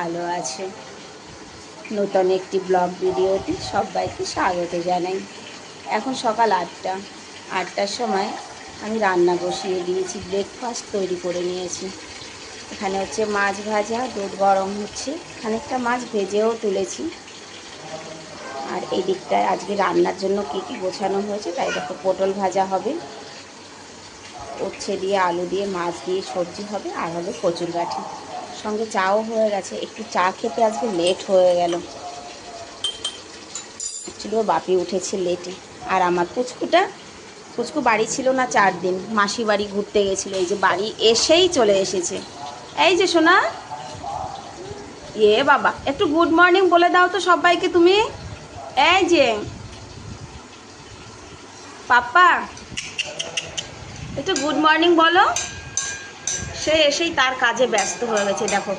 ভালো আছে। নতুন একটি ব্লগ ভিডিওতে সবাইকে স্বাগত জানাই। এখন সকাল আটটা। আটটার সময় আমি রান্না বসিয়ে দিয়েছি ব্রেকফাস্ট তৈরি করে নিয়েছি। এখানে হচ্ছে মাছ ভাজা, দুধ গরম হচ্ছে। খানিকটা মাছ ভেজেও তুলেছি। আর এই দিকটায় আজকে রান্নার জন্য কী কী গোছানো হয়েছে তাই দেখো, পটল ভাজা হবে। উচ্ছে দিয়ে, আলু দিয়ে, মাছ দিয়ে সবজি হবে, আর হবে কচুর গাঠি সঙ্গে চাও হয়ে গেছে। একটু চা খেতে আজকে লেট হয়ে গেল। ছিল বাপি উঠেছে লেটে আর আমার পুচকুটা, পুচকু বাড়ি ছিল না চার দিন। মাসি বাড়ি ঘুরতে গেছিল। এই যে বাড়ি এসেই চলে এসেছে। এই যে সোনা। এ বাবা, একটু গুড মর্নিং বলে দাও তো সবাইকে তুমি। এই যে। পাপ্পা একটু গুড মর্নিং বলো। সে এসেই তার কাজে ব্যস্ত হয়ে গেছে। দেখো,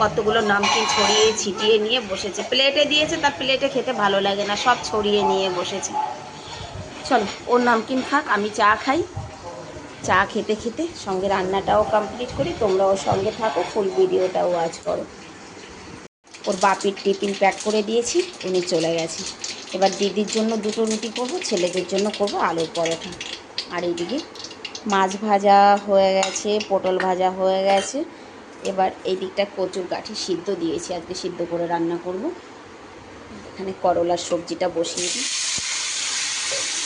কতগুলো নামকিন ছড়িয়ে ছিটিয়ে নিয়ে বসেছে। প্লেটে দিয়েছে, তার প্লেটে খেতে ভালো লাগে না, সব ছড়িয়ে নিয়ে বসেছে। চলো, ওর নামকিন খাক আমি চা খাই। চা খেতে খেতে সঙ্গে রান্নাটাও কমপ্লিট করি, তোমরাও সঙ্গে থাকো ফুল ভিডিওটাও ওয়াচ করো। ওর বাপির টিফিন প্যাক করে দিয়েছি, উনি চলে গেছে। এবার দিদির জন্য দুটো রুটি করব, ছেলেদের জন্য করব আলুর পরোটা। আর এইদিকে মাছ ভাজা হয়ে গেছে, পটল ভাজা হয়ে গেছে। এবার এই দিকটা কচুর গাঠি সিদ্ধ দিয়েছি, আজকে সিদ্ধ করে রান্না করব। এখানে করলার সবজিটা বসিয়ে দিই।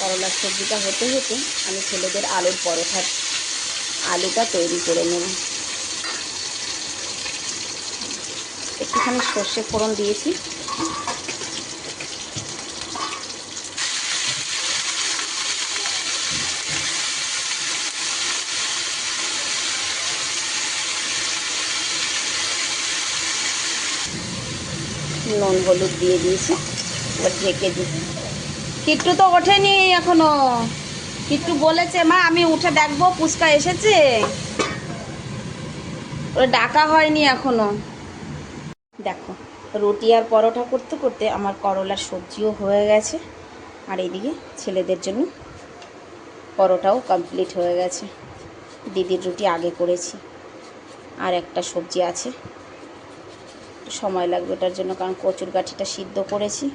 করলার সবজিটা হতে হতে আমি ছেলেদের আলুর পরোঠার আলুটা তৈরি করে নেব। একটুখানি সর্ষে ফোড়ন দিয়েছি। হলুদ দিয়ে দিয়েছি। এবার ঢেকে দিই। কিট্টু তো ওঠেনি এখনও। কিট্টু বলেছে, মা, আমি উঠে দেখব পুচকা এসেছে। ওরা ডাকা হয়নি এখনও। দেখো, রুটি আর পরোটা করতে করতে আমার করলার সবজিও হয়ে গেছে। আর এইদিকে ছেলেদের জন্য পরোটাও কমপ্লিট হয়ে গেছে। দিদির রুটি আগে করেছি। আর একটা সবজি আছে। সময় লাগবে ওটার জন্য, কারণ কচুর গাঠিটা সিদ্ধ করেছি।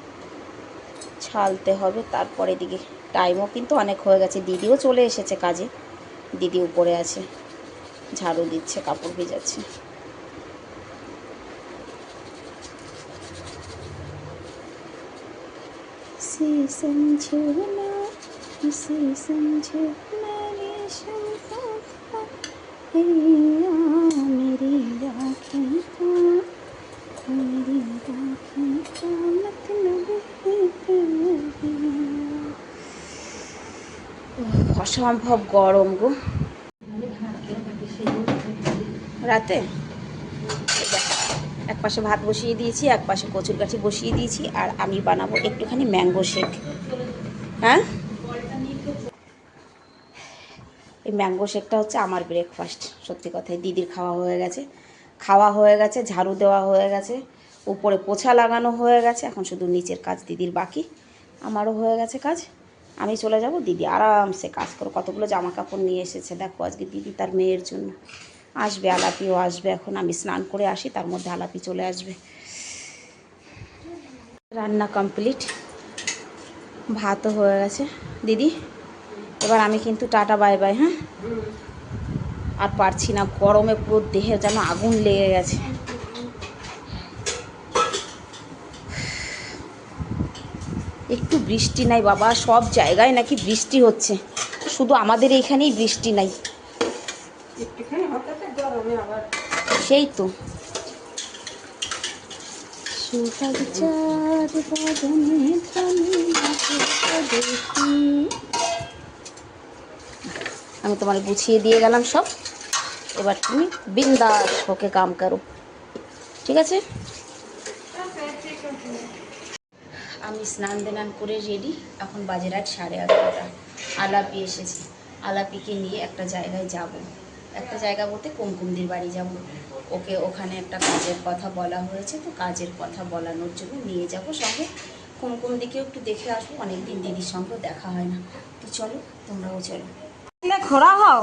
ছালতে হবে, তারপরে দিকে টাইমও কিন্তু অনেক হয়ে গেছে। দিদিও চলে এসেছে কাজে। দিদি উপরে আছে, ঝাড়ু দিচ্ছে, কাপড় ভেজাচ্ছে। মেরি রাখি। অসম্ভব গরম গো। রাতে? এক পাশে ভাত বসিয়ে দিয়েছি, এক পাশে কচুর গাছি বসিয়ে দিয়েছি, আর আমি বানাবো একটুখানি ম্যাঙ্গো শেক। হ্যাঁ? এই ম্যাঙ্গো শেকটা হচ্ছে আমার ব্রেকফাস্ট সত্যি কথাই। দিদির খাওয়া হয়ে গেছে। খাওয়া হয়ে গেছে, ঝাড়ু দেওয়া হয়ে গেছে, উপরে পোছা লাগানো হয়ে গেছে, এখন শুধু নিচের কাজ দিদির বাকি। আমারও হয়ে গেছে কাজ। আমি চলে যাব, দিদি আরামসে কাজ করো। কতগুলো জামা কাপড় নিয়ে এসেছে দেখো, আজকে দিদি তার মেয়ের জন্য। আসবে, আলাপিও আসবে। এখন আমি স্নান করে আসি, তার মধ্যে আলাপি চলে আসবে। রান্না কমপ্লিট। ভাতও হয়ে গেছে। দিদি, এবার আমি কিন্তু টাটা, বাই বাই হ্যাঁ? আর পারছি না, গরমে পুরো দেহে যেন আগুন লেগে গেছে একটু বৃষ্টি নাই বাবা সব জায়গায় নাকি বৃষ্টি হচ্ছে। শুধু আমাদের এইখানেই বৃষ্টি নাই। সেই তো। আমি তোমার গুছিয়ে দিয়ে গেলাম সব। এবার তুমি বিন্দাস ওকে কাম করো। ঠিক আছে? আমি স্নান দান করে রেডি এখন বাজে রাত সাড়ে এগারোটা। আলাপি এসেছি। আলাপিকে নিয়ে একটা জায়গায় যাব। একটা জায়গা বলতে কুমকুমদির বাড়ি যাব। ওকে ওখানে একটা কাজের কথা বলা হয়েছে, তো কাজের কথা বলানোর জন্য নিয়ে যাব সঙ্গে। কুমকুম দিকেও একটু দেখে আসব, অনেকদিন দিদির সঙ্গেও দেখা হয় না। তো চলো, তোমরাও চলো। খোড়া হও।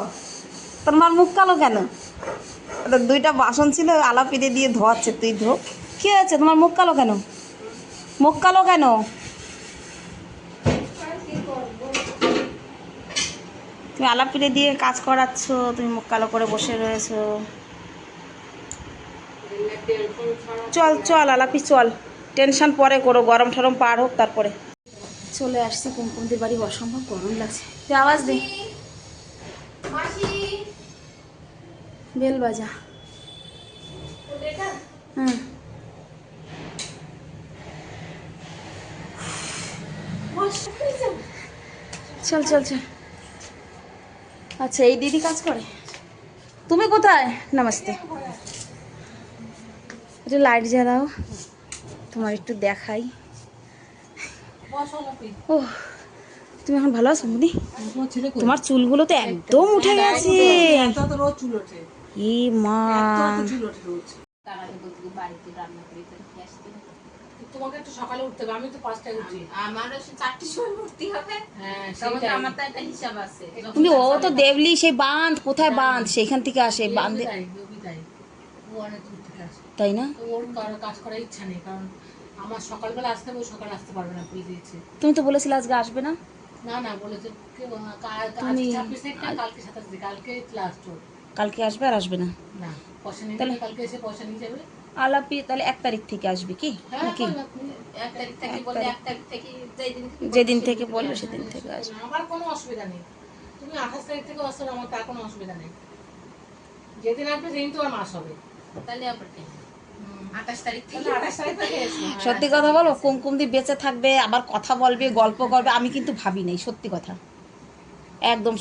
তোমার মুখ কালো কেন? দুইটা বাসন ছিল আলাপিতে দিয়ে ধোয়াচ্ছে, তুই ধো। কি হয়েছে? তোমার মুখ কালো কেন? মুখ কালো কেন? তুমি আলাপিতে দিয়ে কাজ করাচ্ছ তুমি মুখ কালো করে বসে রয়েছো। চল চল আলাপি চল। টেনশন পরে করো গরম ঠরম পার হোক তারপরে। চলে আসছি কুমকুমদের বাড়ি অসম্ভব গরম লাগছে। তুই আওয়াজ দে। বেল বাজা। হুম। চল চল চল। আচ্ছা এই দিদি কাজ করে। তুমি কোথায়? নমস্তে। একটু লাইট জ্বালাও। তোমার একটু দেখাই। ও তুমি এখন ভালো আছো মুদি তোমার চুলগুলো তো একদম উঠে গেছে। ই মা। তোমাকে একটু সকালে উঠতে হবে আমি তো পাঁচটায় উঠি। আমারও সে চারটির সময় উঠতে হবে। হ্যাঁ আমার তো একটা হিসাব আছে। কিন্তু ও তো দেবলি সেই বাঁধ কোথায় বাঁধ? সেখান থেকে আসে বাঁধে। তাই, না? ওর কারও কাজ করার ইচ্ছা নেই কারণ আমার সকালবেলা আসতে হবে ও সকালে আসতে পারবে না বলে দিয়েছে। তুমি তো বলেছিলে আজকে আসবে না? না না বলেছে তুমি- কালকে সাতাশ কালকে লাস্ট কালকে আসবে আর আসবে না? না পয়সা নিয়ে তাহলে- কালকে এসে পয়সা নিয়ে যাবে। আলাপি তাহলে এক তারিখ থেকে আসবে কি? হ্যাঁ নাকি? থেকে বললে যেদিন থেকে বলবে সেদিন থেকে আসবে। আমার কোনো অসুবিধা নেই। তুমি আঠাশ তারিখ থেকে আসছো আমার তার কোনো অসুবিধা নেই। যেদিন আসবে সেদিন তোমার মাস হবে। তাহলে আবার এসো সত্যি কথা বলো কুমকুমদি বেঁচে থাকবে আবার কথা বলবে গল্প করবে আমি কিন্তু ভাবি নাই সত্যি কথা। একদম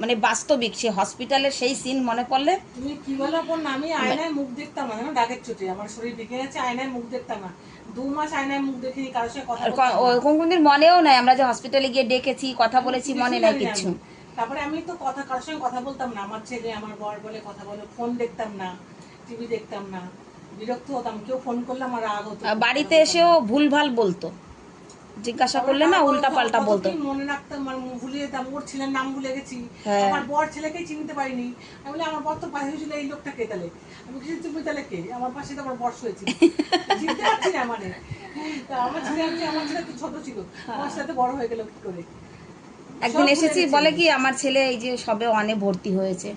মানে বাস্তবিক সে হসপিটালের সেই সিন মনে পড়লে তুমি কি বলো বোন আমি আয়নায় মুখ দেখতাম না ডাকের চোটে। আমার শরীর ভেঙে গেছে আয়নায় মুখ দেখতাম না। দু মাস আয়নায় মুখ দেখিনি কারোর সঙ্গে কথা আর ও না। মনেও নাই আমরা যে হসপিটালে গিয়ে ডেকেছি কথা বলেছি মনে নাই না। কিচ্ছু তারপরে আমি তো কথা কারোর সঙ্গে কথা বলতাম না। আমার ছেলে আমার বর বলে কথা বলে ফোন দেখতাম না টিভি দেখতাম না। বিরক্ত হতাম কেউ ফোন করলে আমার রাগ হতো। বাড়িতে এসেও ভুলভাল বলতো। জিজ্ঞাসা করলে না উল্টা পাল্টা বলতো। মনে রাখতাম? আর ভুলে যেতাম ওর ছেলের নাম ভুলে গেছি। হ্যাঁ। আমার বর ছেলেকেই চিনতে পারিনি। আমি বলি আমার বর তো পাশে ছিল এই লোকটা কে তাহলে? আমি কিছু তুমি তাহলে কে? আমার পাশে তো আমার বর্ষ হয়েছিল চিনতে পারছি না মানে। আমার ছেলে আমার ছেলে তো ছোট ছিল। আমার সাথে বড় হয়ে গেল কি করে? একদিন এসেছি বলে কি আমার ছেলে এই যে সবে অনে ভর্তি হয়েছে।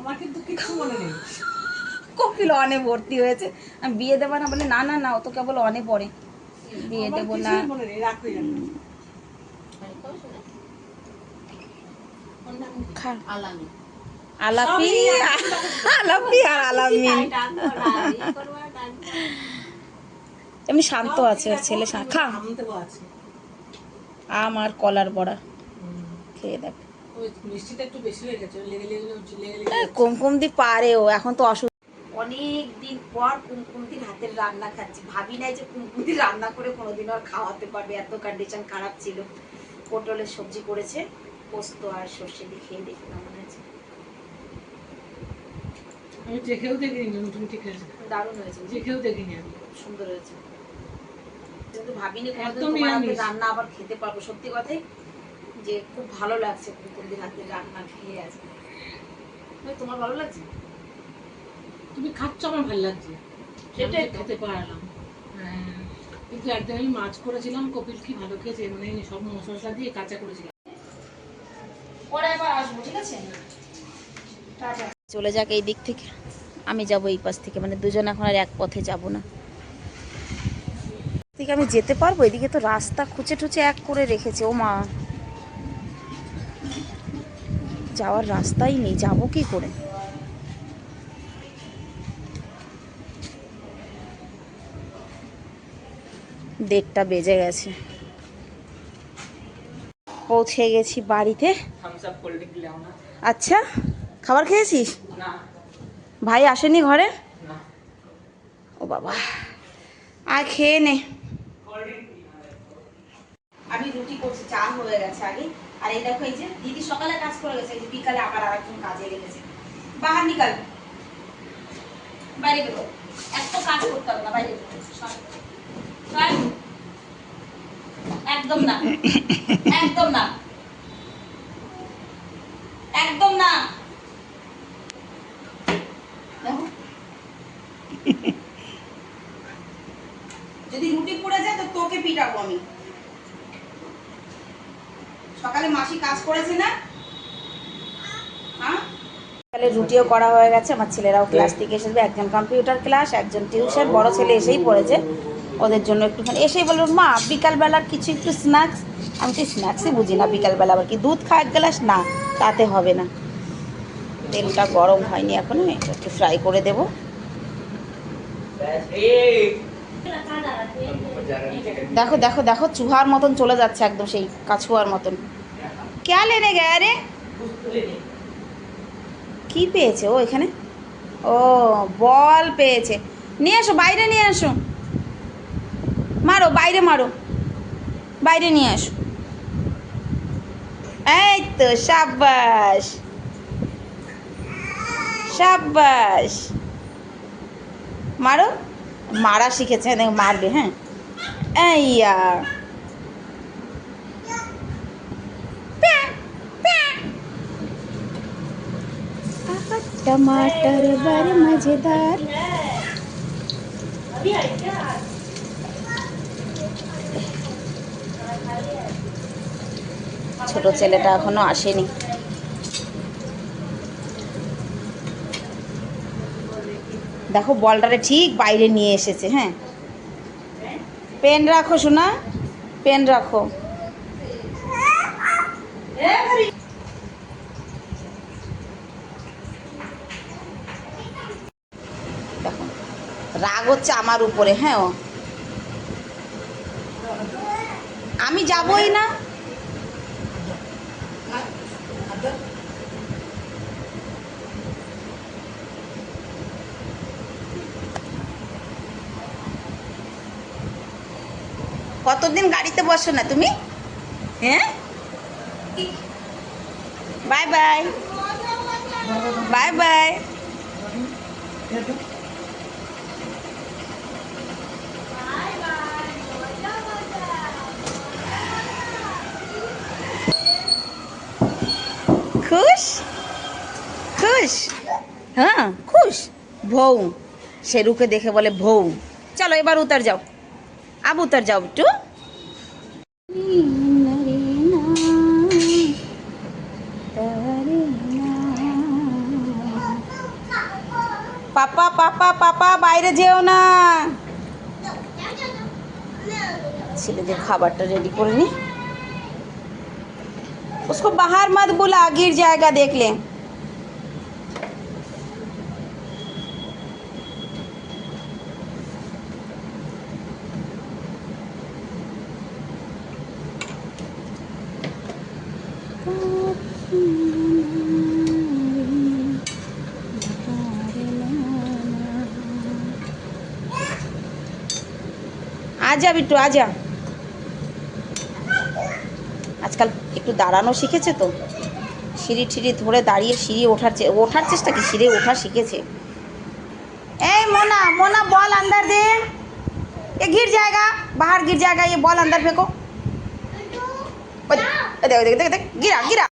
আমার কিন্তু কিছু মনে নেই। কপিল অনে ভর্তি হয়েছে। আমি বিয়ে দেবো না বলে না না না ও তো কেবল অনে পড়ে। আমার দেবো না। মনে আলাপি আলাপি। আর আলামিন। এমনি শান্ত আছে ওর ছেলে খা। আম আর কলার বড়া। খেয়ে দেখ। হয়ে লেগে লেগে এই কুমকুমদি পারেও এখন তো অসুখ অনেক দিন পর কুমকুমদির হাতের রান্না খাচ্ছি। ভাবি নাই যে কুমকুমদি রান্না করে কোনোদিন আর খাওয়াতে পারবে। এত কন্ডিশন খারাপ ছিল। পটলের সবজি করেছে পোস্ত আর সর্ষে দিয়ে খেয়ে দেখি কেমন হয়েছে। আমি চেখেও দেখিনি তুমি ঠিক আছে। দারুণ হয়েছে? চেখেও দেখিনি আমি। সুন্দর হয়েছে। কিন্তু ভাবিনি কোনোদিন তোমার রান্না আবার খেতে পারব। সত্যি কথাই যে খুব ভালো লাগছে কুমকুমদির হাতের রান্না খেয়ে আছে তোমার ভালো লাগছে? তুমি খাচ্ছ আমার ভালো লাগছে। সেটাই খেতে পারলাম। হ্যাঁ কিন্তু একদিন আমি মাছ করেছিলাম কপিল কি ভালো খেয়েছে মানে সব মশলা দিয়ে কাঁচা করেছিলাম। পরে আবার আসব ঠিক আছে? চলে যাক এই দিক থেকে। আমি যাব এই পাশ থেকে মানে দুজন এখন আর এক পথে যাব না। থেকে আমি যেতে পারব? এদিকে তো রাস্তা খুঁচে টুচে এক করে রেখেছে ও মা। যাওয়ার রাস্তাই নেই যাব কি করে? দেড়টা বেজে গেছে। পৌঁছে গেছি বাড়িতে। আচ্ছা খাবার খেয়েছিস? ভাই আসেনি ঘরে? ও বাবা আর খেয়ে নে। আমি রুটি করছি চা হয়ে গেছে আগে। আর এই দেখো এই যে দিদি সকালে কাজ করে গেছে এই যে বিকালে আবার আরেকজন কাজে লেগেছে। বাহার নিকাল। বাইরে বেরো এত কাজ করতে হবে না বাইরে বেরো। একদম না। একদম না। একদম না। যদি রুটি পুড়ে যায় তো তোকে পিটাবো আমি। সকালে মাসি কাজ করেছে না? হ্যাঁ? সকালে রুটিও করা হয়ে গেছে আমার ছেলেরাও ক্লাস থেকে এসেছে একজন কম্পিউটার ক্লাস একজন টিউশন বড় ছেলে এসেই পড়েছে। ওদের জন্য একটুখানি এসেই বলল, মা, বিকালবেলার কিছু একটু স্ন্যাক্স আমি তো স্ন্যাক্সই বুঝি না, বিকালবেলা আবার কি দুধ খা এক গ্লাস? না, তাতে হবে না। তেলটা গরম হয়নি এখনও, একটু ফ্রাই করে দেবো। দেখো দেখো দেখো, চুহার মতন চলে যাচ্ছে একদম সেই কাছুয়ার মতন। কে লেনে গেয়া রে? কি পেয়েছে ও এখানে? ও, বল পেয়েছে। নিয়ে আসো বাইরে নিয়ে আসো মারো বাইরে মারো বাইরে নিয়ে আসো এই তো সাব্বাস সাব্বাস মারো মারা শিখেছে দেখ মারবে হ্যাঁ এইয়া প্যাঁ, প্যাঁ। आहा, टमाटर बड़े मजेदार ছোট ছেলেটা এখনও আসেনি। দেখো বলটারে ঠিক বাইরে নিয়ে এসেছে হ্যাঁ। পেন রাখো শোনা পেন রাখো। রাগ হচ্ছে আমার উপরে হ্যাঁ। ও আমি যাবই না। কতদিন গাড়িতে বসো না তুমি? হ্যাঁ? বাই বাই বাই বাই খুশ? খুশ? হ্যাঁ? খুশ। ভৌ সে রুকে দেখে বলে ভৌ চলো এবার উতার যাও। আব উতর যাও একটু পাপা পাপা পাপা বাইরে যেও না ছেলেদের খাবারটা রেডি করে নি उसको बाहर मत बुला गिर जाएगा देख ले आजा बिट्टू आजा আজকাল একটু দাঁড়ানো শিখেছে তো সিঁড়ি ঠিড়ি ধরে দাঁড়িয়ে সিঁড়ি ওঠার চে- ওঠার চেষ্টা কি সিঁড়ি ওঠা শিখেছে এই মোনা मोना बॉल अंदर दे ये गिर जाएगा बाहर गिर जाएगा ये बॉल अंदर फेंको ओ, देख देख देख देख गिरा गिरा